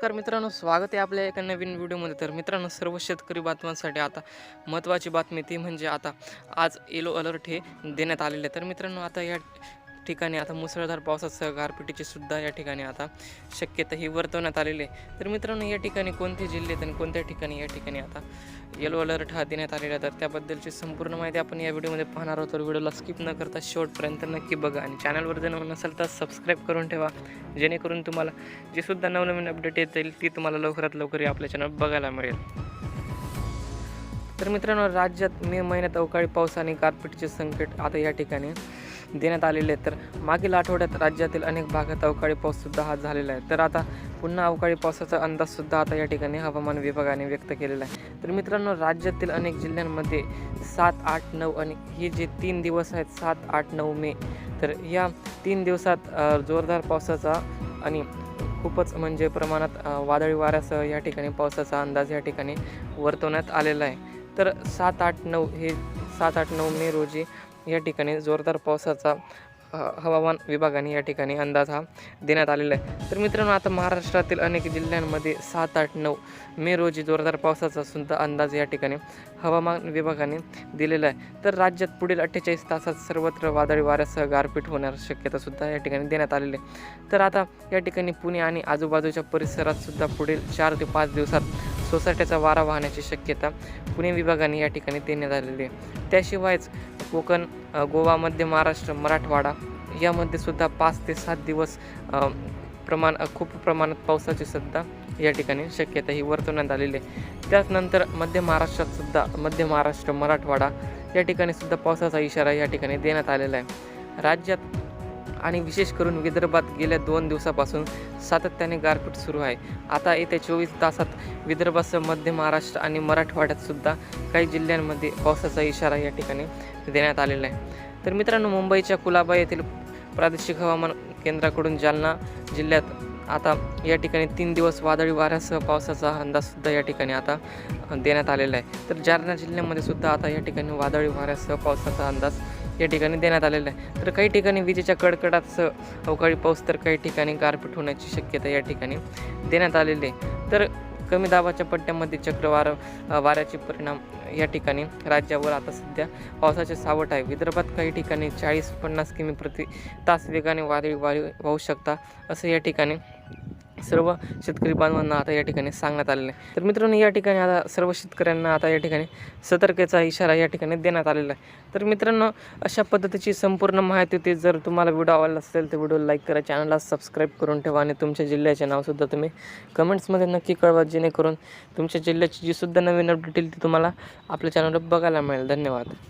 नमस्कार मित्रांनो स्वागत आहे आपल्या एका नवीन व्हिडिओमध्ये. तर मित्रांनो सर्व शेतकरी बातम्यांसाठी आता महत्त्वाची बातमी ती म्हणजे आता आज येलो अलर्ट हे देण्यात आलेले आहे. तर मित्रांनो आता या ठिकाणी आता मुसळधार पावसासह गारपिटीची सुद्धा या ठिकाणी आता शक्यता ही वर्तवण्यात आलेली आहे. तर मित्रांनो या ठिकाणी कोणते जिल्हे आणि कोणत्या ठिकाणी या ठिकाणी आता येलो अलर्ट हा देण्यात आलेला तर त्याबद्दलची संपूर्ण माहिती आपण या व्हिडिओमध्ये पाहणार आहोत. तर व्हिडिओला स्किप न करता शेवटपर्यंत नक्की बघा आणि चॅनलवर जर नसेल तर सबस्क्राईब करून ठेवा. जेणेकरून तुम्हाला जे सुद्धा नवनवीन अपडेट येतील ती तुम्हाला लवकरात लवकर आपल्या चॅनल बघायला मिळेल. तर मित्रांनो राज्यात मे महिन्यात अवकाळी पाऊस आणि गारपिटीचे संकट आता या ठिकाणी देण्यात आलेले आहे तर मागील आठवड्यात राज्यातील अनेक भागात अवकाळी पाऊससुद्धा हा झालेला आहे. तर आता पुन्हा अवकाळी पावसाचा अंदाजसुद्धा आता या ठिकाणी हवामान विभागाने व्यक्त केलेला आहे. तर मित्रांनो राज्यातील अनेक जिल्ह्यांमध्ये सात आठ नऊ आणि हे जे तीन दिवस आहेत सात आठ नऊ मे तर या तीन दिवसात जोरदार पावसाचा आणि खूपच म्हणजे प्रमाणात वादळी वाऱ्यासह या ठिकाणी पावसाचा अंदाज या ठिकाणी वर्तवण्यात आलेला आहे. तर सात आठ नऊ हे सात आठ नऊ मे रोजी या ठिकाणी जोरदार पावसाचा हवामान विभागाने या ठिकाणी अंदाज हा देण्यात आलेला आहे. तर मित्रांनो आता महाराष्ट्रातील अनेक जिल्ह्यांमध्ये सात आठ नऊ मे रोजी जोरदार पावसाचा सुद्धा अंदाज या ठिकाणी हवामान विभागाने दिलेला आहे. तर राज्यात पुढील अठ्ठेचाळीस तासात सर्वत्र वादळी वाऱ्यासह गारपीट होणार शक्यतासुद्धा या ठिकाणी देण्यात आलेली आहे. तर आता या ठिकाणी पुणे आणि आजूबाजूच्या परिसरातसुद्धा पुढील चार ते पाच दिवसात सोसाट्याचा वारा वाहण्याची शक्यता पुणे विभागाने या ठिकाणी देण्यात आलेली आहे. त्याशिवायच कोकण गोवामध्ये गोवा मध्य महाराष्ट्र मराठवाडा यामध्ये सुद्धा पाच ते सात दिवस प्रमाण खूप प्रमाणात पावसाची सुद्धा या ठिकाणी शक्यता ही वर्तवण्यात आलेली आहे. त्याचनंतर मध्य महाराष्ट्रात सुद्धा मध्य महाराष्ट्र मराठवाडा या ठिकाणी सुद्धा पावसाचा इशारा या ठिकाणी देण्यात आलेला आहे. राज्यात आणि विशेष करून विदर्भात गेल्या दोन दिवसापासून सातत्याने गारपीट सुरू आहे. आता येत्या चोवीस तासात विदर्भासह मध्य महाराष्ट्र आणि मराठवाड्यातसुद्धा काही जिल्ह्यांमध्ये पावसाचा इशारा या ठिकाणी देण्यात आलेला आहे. तर मित्रांनो मुंबईच्या कुलाबा येथील प्रादेशिक हवामान केंद्राकडून जालना जिल्ह्यात आता या ठिकाणी तीन दिवस वादळी वाऱ्यासह पावसाचा अंदाजसुद्धा या ठिकाणी आता देण्यात आलेला आहे. तर जालना जिल्ह्यामध्ये सुद्धा आता या ठिकाणी वादळी वाऱ्यासह पावसाचा अंदाज या ठिकाणी देण्यात आलेलं आहे. तर काही ठिकाणी विजेच्या कडकडाटसह अवकाळी पाऊस तर काही ठिकाणी गारपीट होण्याची शक्यता या ठिकाणी देण्यात आलेली आहे. तर कमी दाबाच्या पट्ट्यामध्ये चक्रवार वाऱ्याचे परिणाम या ठिकाणी राज्यावर आता सध्या पावसाचे सावट आहे. विदर्भात काही ठिकाणी चाळीस पन्नास किमी प्रति तास वेगाने वादळी वारे वाहू शकता असं या ठिकाणी सर्व शेतकरी बांधवांना आता या ठिकाणी सांगण्यात आलेलं आहे. तर मित्रांनो या ठिकाणी आता सर्व शेतकऱ्यांना आता या ठिकाणी सतर्कतेचा इशारा या ठिकाणी देण्यात आलेला आहे. तर मित्रांनो अशा पद्धतीची संपूर्ण माहिती होती. जर तुम्हाला व्हिडिओ आवडला असेल तर व्हिडिओ लाईक करा चॅनलला सबस्क्राईब करून ठेवा आणि तुमच्या जिल्ह्याचे नावसुद्धा तुम्ही कमेंट्समध्ये नक्की कळवा जेणेकरून तुमच्या जिल्ह्याची जी सुद्धा नवीन अपडेट येईल ती तुम्हाला आपल्या चॅनलवर बघायला मिळेल. धन्यवाद.